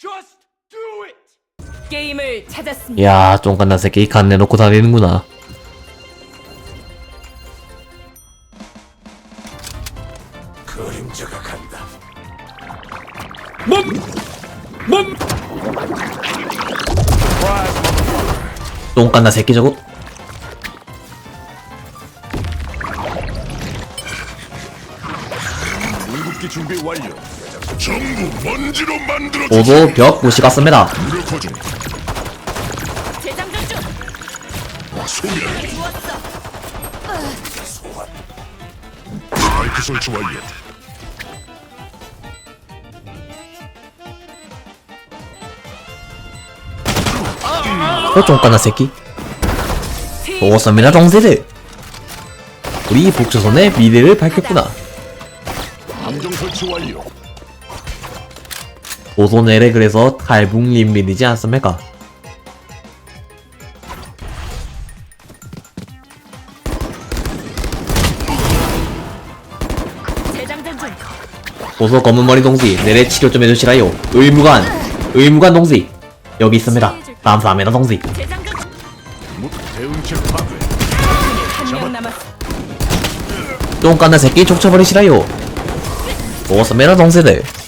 Just do it! 게임을 찾았습니다. 야, 쫑깐나 새끼 간 내놓고 다니는구나. 그림자가 간다. 멈! 멈! 쫑깐나 새끼 저거. 궁극기 준비 완료. 전부 먼지로 만들어 보도 벽 무시 같습니다. 노력하 중 재장전 중. 소멸 주웠어. 마이크 설치 완료 어, 새끼. 좋습니다, 동생들. 우리 북조선의 미래를 밝혔구나. 함정 설치 완료. 조선엘에 그래서 탈북린민이지 않습니까? 재장전 중. 보소 검은머리 동지 내래 치료 좀 해주시라요 의무관 의무관 동지 여기 있습니다 감사합니다 동지. 똥간나 새끼 족쳐버리시라요 좋습니다 동지들.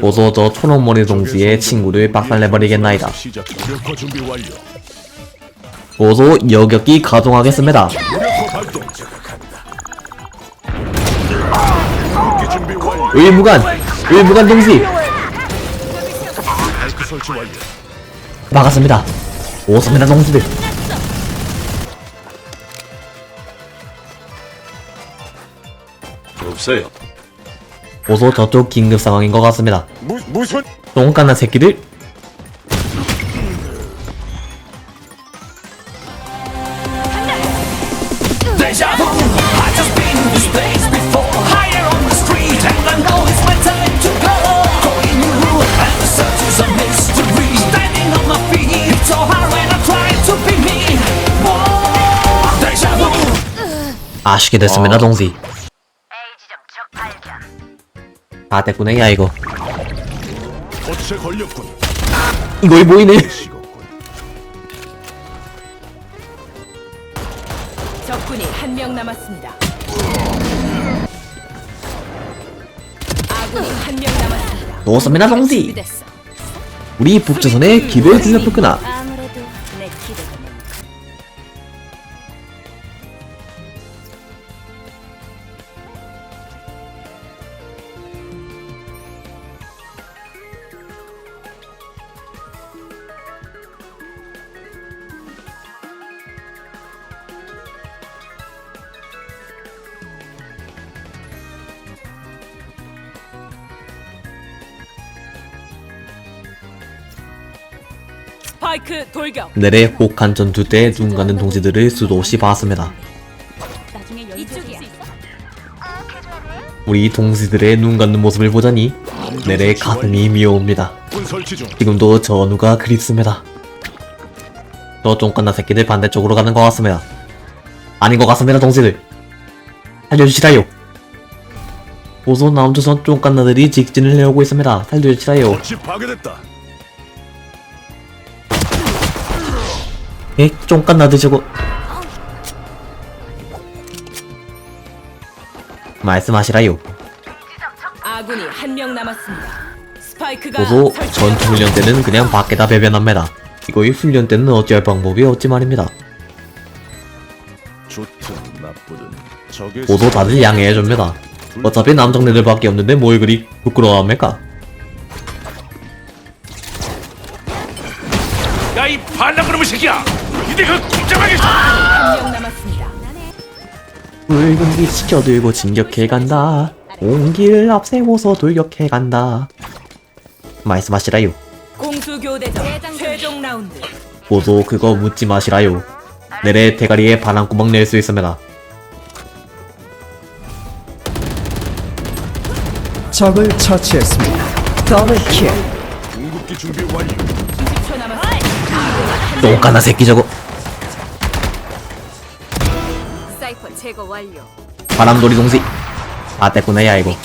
보소 저 초록머리 동지의 친구를 박살내버리겠나이다. 보소 여격기 가동하겠습니다. 의무관 의무관 동지. 막았습니다 좋습니다 동지들 없어요. 보소 저쪽 긴급 상황인 것 같습니다 무 무슨? 똥간나 새끼들 Deja vu, I just been in this place before Higher on the street and I know it's my time to go Going new and the search is a mystery Standing on my feet, it's so hard when I try to be me Whoa, Deja vu 아쉽게 됐습니다 동지 다 됐구나 야 이거 걸렸군. 이거 보이네 식었군. 적군이 한 명 남았습니다. 아군이 한 명 남았습니다. 동지 준비됐어. 우리 북조선의 길을 뒤잡혔구나 스파이크 돌격. 내래 혹한 전투 때 눈 가는 동지들을 수도 없이 봤습니다. 나중에 이쪽이야. 우리 동지들의 눈 감는 모습을 보자니 내래 가슴이 설치 중. 지금도 전우가 그립습니다. 저 쫑깐나 새끼들 반대쪽으로 가는 것 같습니다. 아닌 것 같습니다, 동지들. 살려주시라요. 보소 남조선 쫑깐나들이 직진을 해오고 있습니다. 살려주시라요. 파괴됐다. 에? 쫑깐나들 저거. 말씀하시라요. 아군이 한 명 남았습니다. 스파이크가 보소. 전투 훈련 때는 그냥 밖에다 배변합니다. 이거의 훈련 때는 어찌할 방법이 없지 말입니다. 좋든 나쁘든 적의 보소 다들 양해해줍니다. 어차피 남정네들밖에 없는데 뭘 그리 부끄러워합니까? 야이 반란 그놈의 새끼야 이대 그 꼼짝하게 한명 남았습니다. 붉은 빛 지켜들고 진격해 간다. 온기를 앞세워서 돌격해 간다. 말씀 하시라요. 공수 교대전 최종 라운드. 보소 그거 묻지 마시라요. 내래 대가리에 바람구멍 낼 수 있습니다. 적을 처치했습니다. 더블킬. 궁극기 준비 완료. 20초 남았습니다. 똥까나 새끼 저거. 제거 완료. 바람돌이 동지. 아 됐구나 야 이거.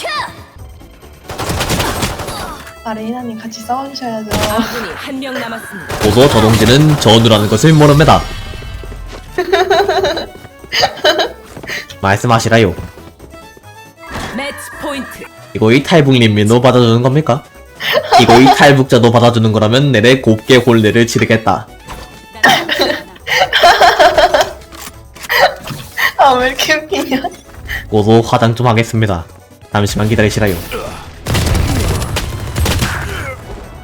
아 레이나님 같이 싸워주셔야죠. 아군이 한 명 남았습니다. 보소 저 동지는 전우라는 것을 모릅니다. 말씀하시라요. 매치 포인트. 이거 이 탈북민민도 받아주는 겁니까? 이거 이 탈북자도 받아주는 거라면 내내 곱게 혼례를 치르겠다. 웃기냐? 고소 화장 좀 하겠습니다. 잠시만 기다리시라요.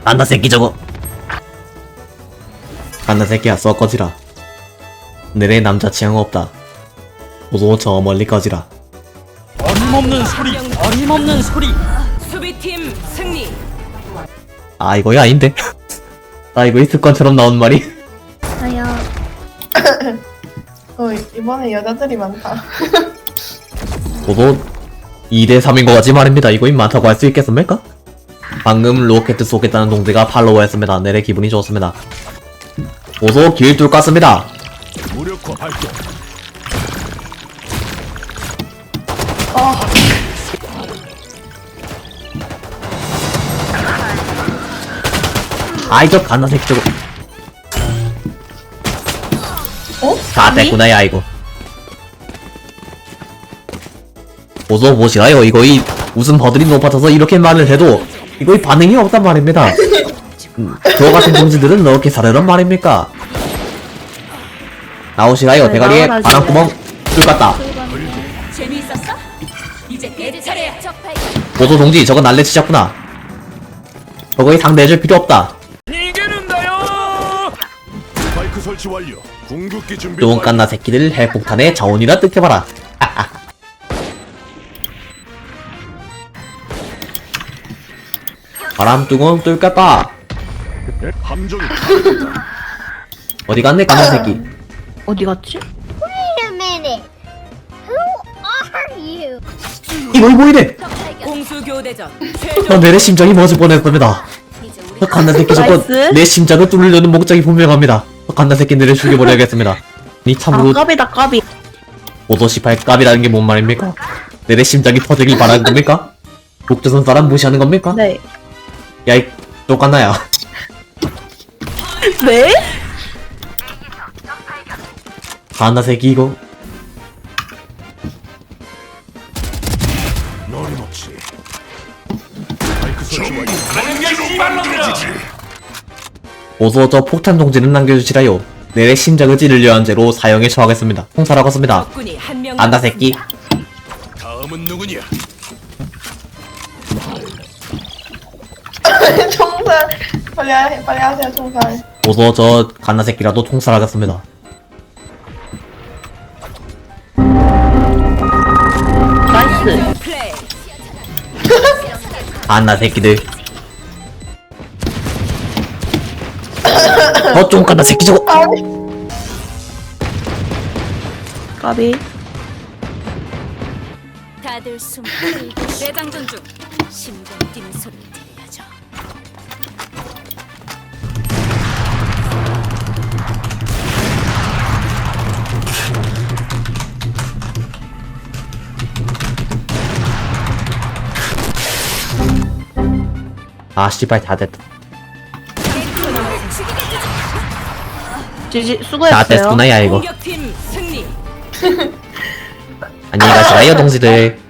안다 새끼 저거. 안다 새끼야 썩 꺼지라. 내래 남자 취향 없다. 고소 저 멀리 꺼지라. 어림없는 소리. 어림없는 소리. 수비팀 승리. 아 이거야 아닌데. 아 이거 있을 것처럼 나온 말이. 아야. 어 이번에 여자들이 많다. 고소 2대 3인 것 같지 말입니다. 이거 임 많다고 할 수 있겠습니까? 방금 로켓 쏘겠다는 동지가 팔로우했습니다. 내래 기분이 좋습니다. 고소 길줄 깠습니다. 무력화 발동. 아이 저 갓나 새끼 저거 어? 다 됐구나 야 이거. 보소 보시라요. 이거 이 웃음 버들이 높아져서 이렇게 말을 해도 이거 이 반응이 없단 말입니다. 음, 저 같은 동지들은 이렇게 사려란 말입니까? 나오시라요 대가리에. 나와라, 바람구멍 뚫갔다. 재미있었어? 이제 내 차례야. 보소 동지. 저거 날래 치셨구나. 저거에 상대해줄 필요 없다. 이기는다요. 스파이크 설치 완료. 궁극기 준비 똥 완료. 깐나 새끼들 핵폭탄의 자원이라 뜯겨봐라 바람 뚜껑 뚫겠다 어디 갔네 깐나 새끼 어디 갔지? Wait a minute. Who are you? 이거 이거 이래 공수 교대전. 어, 최종 내내 심장이 멎을 뻔했습니다 저 깐나 새끼 나이스. 내 심장을 뚫으려는 목적이 분명합니다 저 깐나 새끼 내를 죽여버려야겠습니다 니 참으로 까비다 까비. 오도 18 깝이라는 게 뭔 말입니까 내내 심장이 터지길 바라는 겁니까 독조선 사람 무시하는 겁니까 네. 야이 똑같나야 네? 깐나 새끼 이거 어서 저 폭탄 동지는 남겨주시라요. 내래 심장을 찌르려 한 죄로 사형에 처하겠습니다. 홍사라고 습니다. 적군이 한 명. 안다 새끼. 다음은 누구냐? 총살 빨리 하, 빨리 하세요 총살. 어서 저 갓나 새끼라도 통살하겠습니다. 나이스. 플레이. 안나 새끼들. 어좀 갓나 새끼 저거. 까비. 다들 숨. 대장전 중. 심장 뛰는 소리 들려줘. 아 씨발 다 됐다. 지지 다 수고했어요. 됐구나 야 이거. 공격팀 승리. 안녕히 가시라요 동지들.